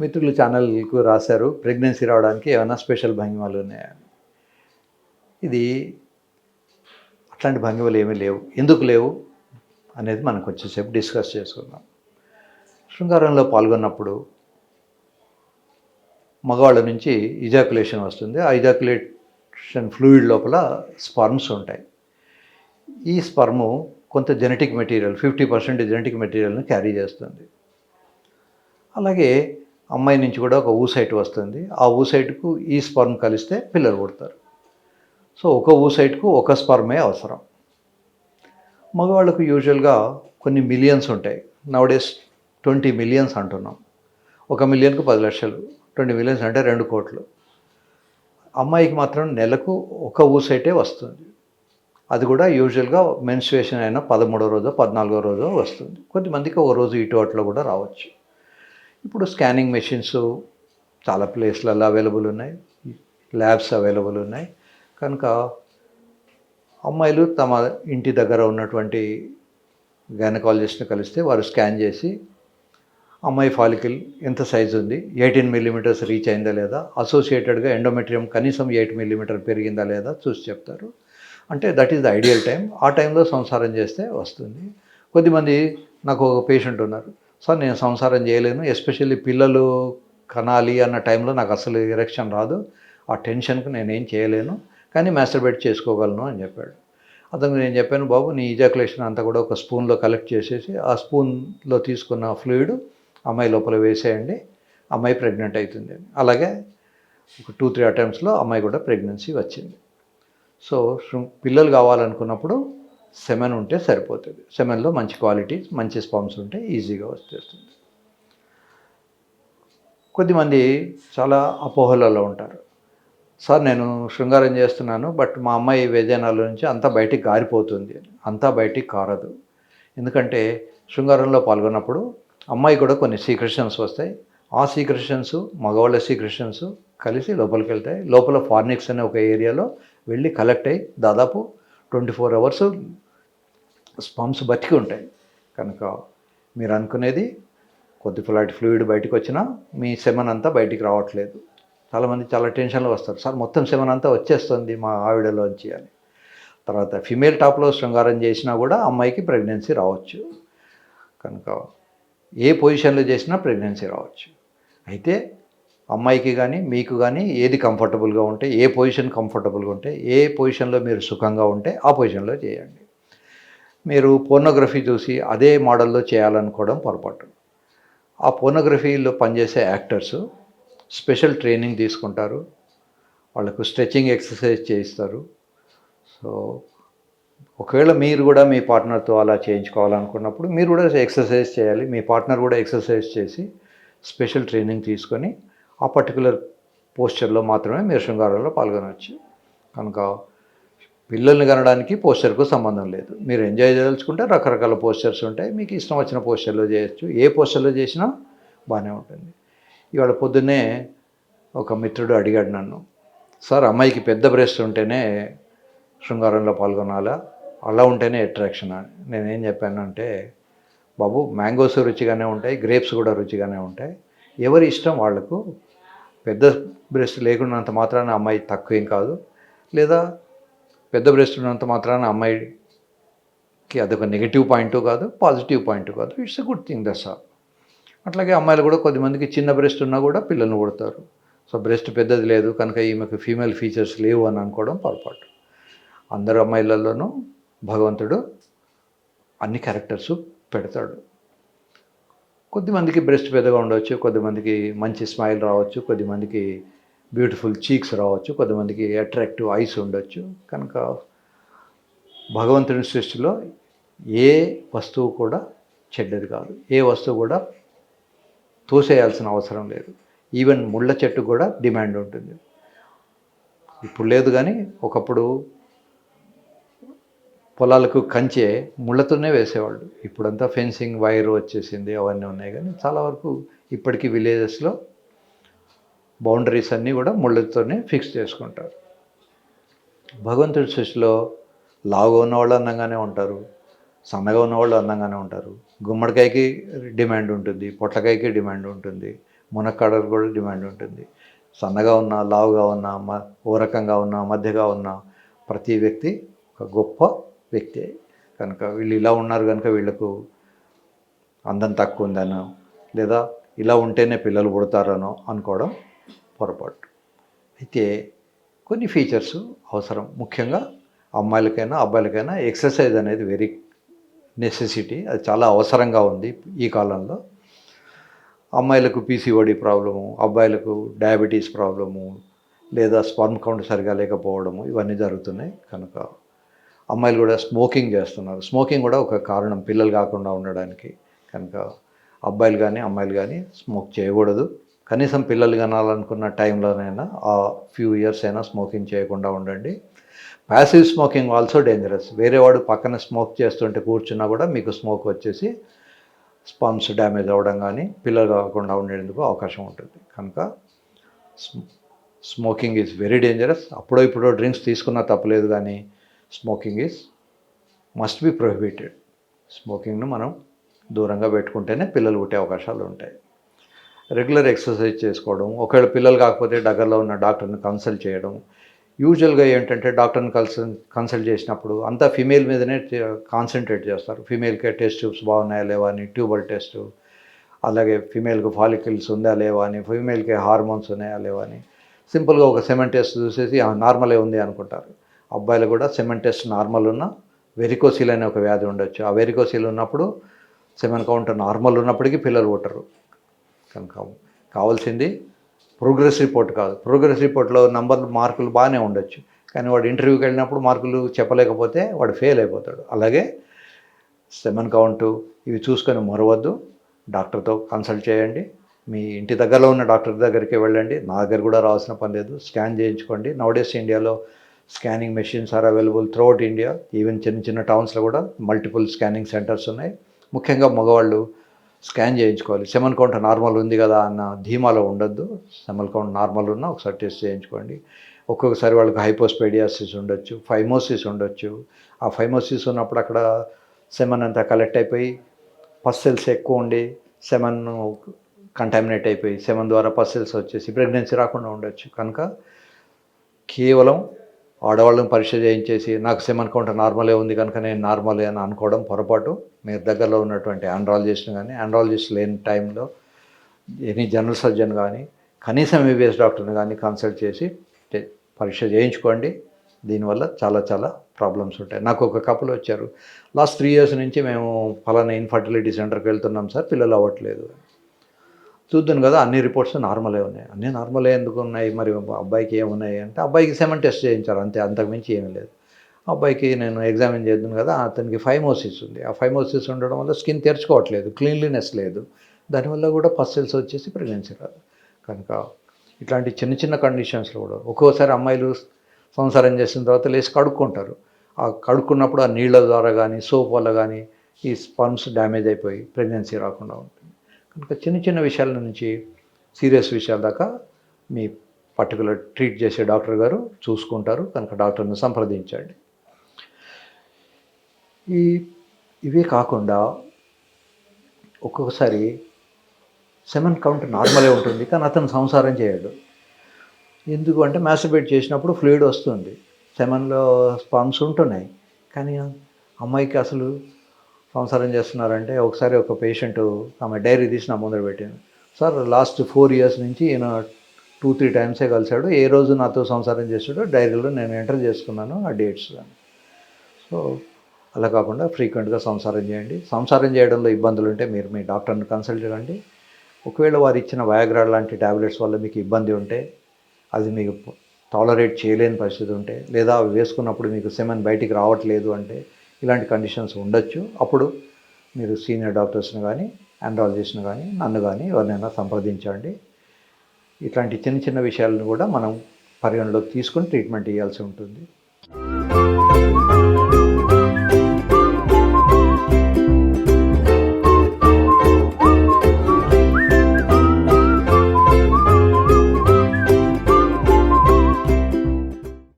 మిత్రులు ఛానల్కు రాశారు. ప్రెగ్నెన్సీ రావడానికి ఏమైనా స్పెషల్ భంగిమలు ఉన్నాయా? ఇది అట్లాంటి భంగిమలు ఏమీ లేవు. ఎందుకు లేవు అనేది మనం కొంచెంసేపు డిస్కస్ చేసుకుందాం. శృంగారంలో పాల్గొన్నప్పుడు మగవాళ్ళ నుంచి ఇజాకులేషన్ వస్తుంది. ఆ ఇజాకులేషన్ ఫ్లూయిడ్ లోపల స్పర్మ్స్ ఉంటాయి. ఈ స్పర్ము కొంత genetic material fifty percent genetic మెటీరియల్ని క్యారీ చేస్తుంది. అలాగే అమ్మాయి నుంచి కూడా ఒక ఊసైట్ వస్తుంది. ఆ ఊసైట్కు ఈ స్పర్మ్ కలిస్తే పిల్లలు పుడతారు. సో ఒక ఊసైట్కు ఒక స్పర్మే అవసరం. మగవాళ్ళకు యూజువల్గా కొన్ని మిలియన్స్ ఉంటాయి. నవడేస్ ట్వంటీ మిలియన్స్ అంటున్నాం. ఒక మిలియన్కు పది లక్షలు ట్వంటీ మిలియన్స్ అంటే రెండు కోట్లు. అమ్మాయికి మాత్రం నెలకు ఒక ఊసైటే వస్తుంది. అది కూడా యూజువల్గా మెన్స్ట్రేషన్ అయినా పదమూడో రోజు పద్నాలుగో రోజు వస్తుంది. కొంతమందికి ఒక రోజు ఇటు అట్లో కూడా రావచ్చు. ఇప్పుడు స్కానింగ్ మెషిన్స్ చాలా ప్లేస్లలో అవైలబుల్ ఉన్నాయి. ల్యాబ్స్ అవైలబుల్ ఉన్నాయి. కనుక అమ్మాయిలు తమ ఇంటి దగ్గర ఉన్నటువంటి గైనకాలజిస్ట్ని కలిస్తే వారు స్కాన్ చేసి అమ్మాయి ఫాలికల్ ఎంత సైజు ఉంది? ఎయిటీన్ మిల్లీమీటర్స్ రీచ్ అయిందా లేదా? అసోసియేటెడ్గా ఎండోమెట్రియం కనీసం ఎయిట్ మిల్లీమీటర్ పెరిగిందా లేదా? చూసి చెప్తారు. అంటే that is the ideal time ఆ టైంలో సంసారం చేస్తే వస్తుంది. కొద్దిమంది నాకు ఒక పేషెంట్ ఉన్నారు. సార్ నేను సంసారం చేయలేను. ఎస్పెషల్లీ పిల్లలు కనాలి అన్న టైంలో నాకు అసలు ఎరెక్షన్ రాదు. ఆ టెన్షన్కి నేనేం చేయలేను. కానీ మాస్టర్బేట్ చేసుకోగలను అని చెప్పాడు. అతనికి నేను చెప్పాను బాబు నీ ఇజాకులేషన్ అంతా కూడా ఒక స్పూన్లో కలెక్ట్ చేసేసి ఆ స్పూన్లో తీసుకున్న ఫ్లూయిడ్ అమ్మాయి లోపల వేసేయండి అమ్మాయి ప్రెగ్నెంట్ అవుతుంది. అని అలాగే ఒక టూ త్రీ అటెంప్ట్స్లో అమ్మాయి కూడా ప్రెగ్నెన్సీ వచ్చింది. సో పిల్లలు కావాలనుకున్నప్పుడు సెమెన్ ఉంటే సరిపోతుంది. సెమెన్లో మంచి క్వాలిటీ మంచి స్పామ్స్ ఉంటే ఈజీగా వచ్చేస్తుంది. కొద్దిమంది చాలా అపోహలలో ఉంటారు. సార్ నేను శృంగారం చేస్తున్నాను బట్ మా అమ్మాయి వేదనాల నుంచి అంతా బయటికి గారిపోతుంది. అంతా బయటికి కారదు. ఎందుకంటే శృంగారంలో పాల్గొన్నప్పుడు అమ్మాయి కూడా కొన్ని సీక్రెషన్స్ వస్తాయి. ఆ సీక్రెషన్స్ మగవాళ్ళ సీక్రెషన్స్ కలిసి లోపలికి వెళ్తాయి. లోపల ఫార్నిక్స్ అనే ఒక ఏరియాలో వెళ్ళి కలెక్ట్ అయ్యి దాదాపు ట్వంటీ ఫోర్ అవర్స్ స్పంప్స్ బతికి ఉంటాయి. కనుక మీరు అనుకునేది కొద్దిపాటి ఫ్లూయిడ్ బయటకు వచ్చినా మీ సెమన్ అంతా బయటికి రావట్లేదు. చాలామంది చాలా టెన్షన్లో వస్తారు. సార్ మొత్తం సెమన్ అంతా వచ్చేస్తుంది మా ఆవిడలోంచి అని. తర్వాత ఫిమేల్ టాప్లో శృంగారం చేసినా కూడా అమ్మాయికి ప్రెగ్నెన్సీ రావచ్చు. కనుక ఏ పొజిషన్లో చేసినా ప్రెగ్నెన్సీ రావచ్చు. అయితే అమ్మాయికి కానీ మీకు కానీ ఏది కంఫర్టబుల్గా ఉంటే ఏ పొజిషన్ కంఫర్టబుల్గా ఉంటే ఏ పొజిషన్లో మీరు సుఖంగా ఉంటే ఆ పొజిషన్లో చేయండి. మీరు పోర్నోగ్రఫీ చూసి అదే మోడల్లో చేయాలనుకోవడం పొరపాటు. ఆ పోర్నోగ్రఫీలో పనిచేసే యాక్టర్స్ స్పెషల్ ట్రైనింగ్ తీసుకుంటారు. వాళ్ళకు స్ట్రెచింగ్ ఎక్సర్సైజ్ చేయిస్తారు. సో ఒకవేళ మీరు కూడా మీ పార్ట్నర్తో అలా చేయించుకోవాలనుకున్నప్పుడు మీరు కూడా ఎక్సర్సైజ్ చేయాలి. మీ పార్ట్నర్ కూడా ఎక్సర్సైజ్ చేసి స్పెషల్ ట్రైనింగ్ తీసుకొని ఆ పర్టికులర్ పోస్చర్లో మాత్రమే మీరు శృంగారంలో పాల్గొనవచ్చు. కనుక పిల్లల్ని కనడానికి పోస్చర్కు సంబంధం లేదు. మీరు ఎంజాయ్ చేయదలుచుకుంటే రకరకాల పోస్చర్స్ ఉంటాయి. మీకు ఇష్టం వచ్చిన పోస్చర్లో చేయొచ్చు. ఏ పోస్చర్లో చేసినా బాగానే ఉంటుంది. ఇవాళ పొద్దున్నే ఒక మిత్రుడు అడిగాడు నన్ను సార్ అమ్మాయికి పెద్ద బ్రెస్ట్ ఉంటేనే శృంగారంలో పాల్గొనాలా? అలా ఉంటేనే అట్రాక్షన్ అని నేనేం చెప్పానంటే బాబు మ్యాంగోస్ రుచిగానే ఉంటాయి గ్రేప్స్ కూడా రుచిగానే ఉంటాయి. ఎవరి ఇష్టం వాళ్ళకు? పెద్ద బ్రెస్ట్ లేకున్నంత మాత్రాన అమ్మాయి తక్కువేం కాదు. లేదా పెద్ద బ్రెస్ట్ ఉన్నంత మాత్రాన అమ్మాయికి అదొక నెగిటివ్ పాయింట్ కాదు పాజిటివ్ పాయింట్ కాదు. It's a good thing that's all అట్లాగే అమ్మాయిలు కూడా కొద్దిమందికి చిన్న బ్రెస్ట్ ఉన్నా కూడా పిల్లల్ని కొడతారు. సో బ్రెస్ట్ పెద్దది లేదు కనుక ఈమెకు ఫీమేల్ ఫీచర్స్ లేవు అని అనుకోవడం పొరపాటు. అందరు అమ్మాయిలలోనూ భగవంతుడు అన్ని క్యారెక్టర్స్ పెడతాడు. కొద్దిమందికి బ్రెస్ట్ పెద్దగా ఉండవచ్చు కొద్దిమందికి మంచి స్మైల్ రావచ్చు కొద్దిమందికి బ్యూటిఫుల్ చీక్స్ రావచ్చు కొద్దిమందికి అట్రాక్టివ్ ఐస్ ఉండొచ్చు. కనుక భగవంతుని సృష్టిలో ఏ వస్తువు కూడా చెడ్డది కాదు. ఏ వస్తువు కూడా తోసేయాల్సిన అవసరం లేదు. ఈవెన్ ముళ్ళ చెట్టు కూడా డిమాండ్ ఉంటుంది. ఇప్పుడు లేదు కానీ ఒకప్పుడు పొలాలకు కంచె ముళ్ళతోనే వేసేవాళ్ళు. ఇప్పుడంతా ఫెన్సింగ్ వైర్ వచ్చేసింది అవన్నీ ఉన్నాయి కానీ చాలా వరకు ఇప్పటికీ విలేజెస్లో బౌండరీస్ అన్నీ కూడా ముళ్ళతోనే ఫిక్స్ చేసుకుంటారు. భగవంతుడి సృష్టిలో లావుగా ఉన్నవాళ్ళు అందంగానే ఉంటారు సన్నగా ఉన్నవాళ్ళు అందంగానే ఉంటారు. గుమ్మడికాయకి డిమాండ్ ఉంటుంది పొట్లకాయకి డిమాండ్ ఉంటుంది మునక్కాడకు కూడా డిమాండ్ ఉంటుంది. సన్నగా ఉన్న లావుగా ఉన్న మ ఓ రకంగా ఉన్న మధ్యగా ఉన్న ప్రతి వ్యక్తి ఒక గొప్ప వ్యక్తి. కనుక వీళ్ళు ఇలా ఉన్నారు కనుక వీళ్ళకు అందం తక్కువ ఉందనో లేదా ఇలా ఉంటేనే పిల్లలు పుడతారనో అనుకోవడం పొరపాటు. అయితే కొన్ని ఫీచర్స్ అవసరం. ముఖ్యంగా అమ్మాయిలకైనా అబ్బాయిలకైనా ఎక్సర్సైజ్ అనేది వెరీ నెసెసిటీ. అది చాలా అవసరంగా ఉంది ఈ కాలంలో. అమ్మాయిలకు పీసీఓడి ప్రాబ్లము అబ్బాయిలకు డయాబెటీస్ ప్రాబ్లము లేదా స్పర్మ్ కౌంట్ సరిగా లేకపోవడము ఇవన్నీ జరుగుతున్నాయి. కనుక అమ్మాయిలు కూడా స్మోకింగ్ చేస్తున్నారు. స్మోకింగ్ కూడా ఒక కారణం. పిల్లలు కాకుండా ఉండడానికి కనుక అబ్బాయిలు కానీ అమ్మాయిలు కానీ స్మోక్ చేయకూడదు. కనీసం పిల్లలు కనాలనుకున్న టైంలోనైనా ఆ ఫ్యూ ఇయర్స్ అయినా స్మోకింగ్ చేయకుండా ఉండండి. Passive smoking also dangerous. వేరే వాడు పక్కన స్మోక్ చేస్తుంటే కూర్చున్నా కూడా మీకు స్మోక్ వచ్చేసి స్పమ్స్ డ్యామేజ్ అవ్వడం కానీ పిల్లలు కాకుండా ఉండేందుకు అవకాశం ఉంటుంది. కనుక స్మోకింగ్ ఈజ్ వెరీ డేంజరస్. అప్పుడో ఇప్పుడు డ్రింక్స్ తీసుకున్నా తప్పలేదు కానీ smoking is must be prohibited. స్మోకింగ్ను మనం దూరంగా పెట్టుకుంటేనే పిల్లలు పుట్టే అవకాశాలు ఉంటాయి. రెగ్యులర్ ఎక్సర్సైజ్ చేసుకోవడం ఒకవేళ పిల్లలు కాకపోతే దగ్గరలో ఉన్న డాక్టర్ని కన్సల్ట్ చేయడం. యూజువల్గా ఏంటంటే డాక్టర్ని కన్సల్ కన్సల్ట్ చేసినప్పుడు అంతా ఫీమేల్ మీదనే కాన్సన్ట్రేట్ చేస్తారు. ఫిమేల్కే టెస్ట్ ట్యూబ్స్ బాగున్నాయా లేవా అని ట్యూబల్ టెస్ట్. అలాగే ఫిమేల్కి ఫాలికల్స్ ఉందా లేవా అని ఫీమేల్కి హార్మోన్స్ ఉన్నాయా లేవా అని. సింపుల్గా ఒక సెమెన్ టెస్ట్ చూసేసి నార్మలే ఉంది అనుకుంటారు. అబ్బాయిలు కూడా సెమెన్ టెస్ట్ నార్మల్ ఉన్న వెరికోసీల్ అనే ఒక వ్యాధి ఉండొచ్చు. ఆ వెరికోసిల్ ఉన్నప్పుడు సెమెన్ కౌంట్ నార్మల్ ఉన్నప్పటికీ పిల్లలు పుట్టరు. కనుక కావాల్సింది ప్రోగ్రెస్ రిపోర్ట్ కాదు. ప్రోగ్రెస్ రిపోర్ట్లో నంబర్లు మార్కులు బాగానే ఉండొచ్చు. కానీ వాడు ఇంటర్వ్యూకి వెళ్ళినప్పుడు మార్కులు చెప్పలేకపోతే వాడు ఫెయిల్ అయిపోతాడు. అలాగే సెమెన్ కౌంటు ఇవి చూసుకొని మరవద్దు. డాక్టర్తో కన్సల్ట్ చేయండి. మీ ఇంటి దగ్గరలో ఉన్న డాక్టర్ దగ్గరికి వెళ్ళండి. నా దగ్గర కూడా రావాల్సిన పని లేదు. స్కాన్ చేయించుకోండి. నవడేస్ ఇండియాలో scanning machines are available throughout India. Even చిన్న చిన్న టౌన్స్లో కూడా మల్టిపుల్ స్కానింగ్ సెంటర్స్ ఉన్నాయి. ముఖ్యంగా మగవాళ్ళు స్కాన్ చేయించుకోవాలి. సెమన్ కౌంట్ నార్మల్ ఉంది కదా అన్న ధీమాలో ఉండొద్దు. సెమల్ కౌంట్ నార్మల్ ఉన్నా ఒకసారి టెస్ట్ చేయించుకోండి. ఒక్కొక్కసారి వాళ్ళకి హైపోస్పేడియాసిస్ ఉండొచ్చు ఫైమోసిస్ ఉండొచ్చు. ఆ ఫైమోసిస్ ఉన్నప్పుడు అక్కడ సెమన్ అంతా కలెక్ట్ అయిపోయి పస్సెల్స్ ఎక్కువ ఉండి సెమన్ కంటామినేట్ అయిపోయి సెమన్ ద్వారా పస్సెల్స్ వచ్చేసి ప్రెగ్నెన్సీ రాకుండా ఉండొచ్చు. కనుక కేవలం ఆడవాళ్ళని పరీక్ష చేయించేసి నాకు సెమన్ కౌంట్ నార్మలే ఉంది కనుక నేను నార్మలే అని అనుకోవడం పొరపాటు. మీరు దగ్గరలో ఉన్నటువంటి ఆండ్రాలజిస్ట్ని కానీ ఆండ్రాలజిస్ట్ లేని టైంలో ఎనీ జనరల్ సర్జన్ కానీ కనీసం ఎంబీబీఎస్ డాక్టర్ని కానీ కన్సల్ట్ చేసి పరీక్ష చేయించుకోండి. దీనివల్ల చాలా చాలా ప్రాబ్లమ్స్ ఉంటాయి. నాకు ఒక కపుల్ వచ్చారు. లాస్ట్ త్రీ ఇయర్స్ నుంచి మేము ఫలానా ఇన్ఫర్టిలిటీ సెంటర్కి వెళ్తున్నాం సార్. పిల్లలు అవ్వట్లేదు. చూద్దాను కదా అన్ని రిపోర్ట్స్ నార్మలే ఉన్నాయి. అన్నీ నార్మలే ఎందుకు ఉన్నాయి? మరి అబ్బాయికి ఏమున్నాయి అంటే అబ్బాయికి సెవెన్ టెస్ట్ చేయించారు అంతే అంతకుమించి ఏమీ లేదు. అబ్బాయికి నేను ఎగ్జామిన్ చేద్దాను కదా అతనికి ఫైమోసిస్ ఉంది. ఆ ఫైమోసిస్ ఉండడం వల్ల స్కిన్ తెరుచుకోవట్లేదు క్లీన్లీనెస్ లేదు. దానివల్ల కూడా పస్సెల్స్ వచ్చేసి ప్రెగ్నెన్సీ రాదు. కనుక ఇట్లాంటి చిన్న చిన్న కండిషన్స్లో కూడా ఒక్కోసారి అమ్మాయిలు సంసారం చేసిన తర్వాత లేచి కడుక్కుంటారు. ఆ కడుక్కున్నప్పుడు ఆ నీళ్ళ ద్వారా కానీ సోప్ వల్ల కానీ ఈ స్పన్స్ డ్యామేజ్ అయిపోయి ప్రెగ్నెన్సీ రాకుండా కనుక చిన్న చిన్న విషయాల నుంచి సీరియస్ విషయాల దాకా మీ పర్టికులర్ ట్రీట్ చేసే డాక్టర్ గారు చూసుకుంటారు. కనుక డాక్టర్ని సంప్రదించండి. ఈ ఇవే కాకుండా ఒక్కొక్కసారి సెమన్ కౌంట్ నార్మలే ఉంటుంది కానీ అతను సంసారం చేయడు. ఎందుకు అంటే మ్యాస్టర్బేట్ చేసినప్పుడు ఫ్లూయిడ్ వస్తుంది. సెమన్లో స్పాన్స్ ఉంటున్నాయి. కానీ అమ్మాయికి అసలు సంసారం చేస్తున్నారంటే ఒకసారి ఒక పేషెంట్ ఆమె డైరీ తీసి నా ముందర పెట్టింది. సార్ లాస్ట్ ఫోర్ ఇయర్స్ నుంచి ఈయన టూ త్రీ టైమ్సే కలిశాడు. ఏ రోజు నాతో సంసారం చేసాడో డైరీలో నేను ఎంటర్ చేసుకున్నాను ఆ డేట్స్ సో అలా కాకుండా ఫ్రీక్వెంట్గా సంసారం చేయండి. సంసారం చేయడంలో ఇబ్బందులు ఉంటే మీరు మీ డాక్టర్ని కన్సల్ట్ చేయండి. ఒకవేళ వారు ఇచ్చిన వయాగ్రా లాంటి ట్యాబ్లెట్స్ వల్ల మీకు ఇబ్బంది ఉంటే అది మీకు టాలరేట్ చేయలేని పరిస్థితి ఉంటే లేదా అవి వేసుకున్నప్పుడు మీకు సెమెన్ బయటికి రావట్లేదు అంటే ఇలాంటి కండిషన్స్ ఉండొచ్చు. అప్పుడు మీరు సీనియర్ డాక్టర్స్ని కానీ ఆండ్రాలజిస్ట్ని కానీ నన్ను కానీ ఎవరినైనా సంప్రదించండి. ఇట్లాంటి చిన్న చిన్న విషయాలను కూడా మనం పరిగణలోకి తీసుకొని ట్రీట్మెంట్ ఇవ్వాల్సి ఉంటుంది.